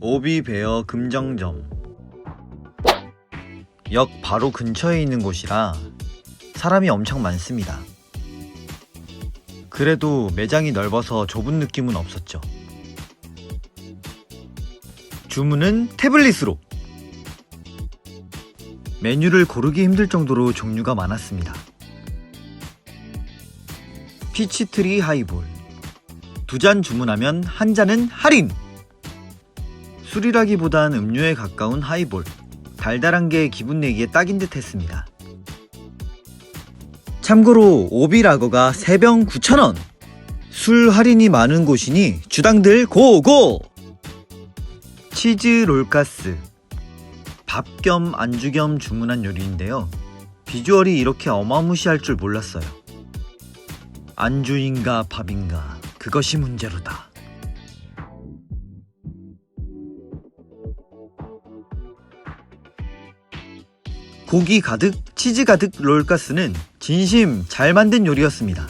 오비베어 금정점 역 바로 근처에 있는 곳이라 사람이 엄청 많습니다. 그래도 매장이 넓어서 좁은 느낌은 없었죠. 주문은 태블릿으로. 메뉴를 고르기 힘들 정도로 종류가 많았습니다. 피치트리 하이볼. 두 잔 주문하면 한 잔은 할인! 술이라기보단 음료에 가까운 하이볼. 달달한 게 기분 내기에 딱인 듯 했습니다. 참고로 오비라거가 3병 9,000원! 술 할인이 많은 곳이니 주당들 고고! 치즈 롤가스. 밥 겸 안주 겸 주문한 요리인데요. 비주얼이 이렇게 어마무시할 줄 몰랐어요. 안주인가 밥인가 그것이 문제로다. 고기 가득, 치즈 가득 롤가스는 진심 잘 만든 요리였습니다.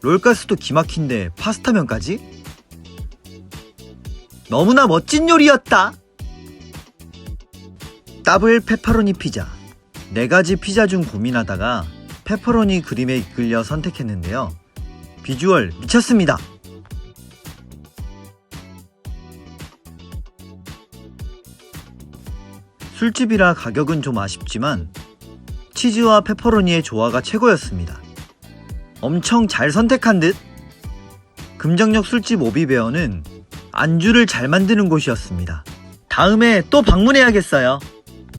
롤가스도 기막힌데 파스타면까지? 너무나 멋진 요리였다! 더블 페퍼로니 피자. 네 가지 피자 중 고민하다가 페퍼로니 그림에 이끌려 선택했는데요. 비주얼 미쳤습니다. 술집이라 가격은 좀 아쉽지만 치즈와 페퍼로니의 조화가 최고였습니다. 엄청 잘 선택한 듯? 금정역 술집 오비베어는 안주를 잘 만드는 곳이었습니다. 다음에 또 방문해야겠어요.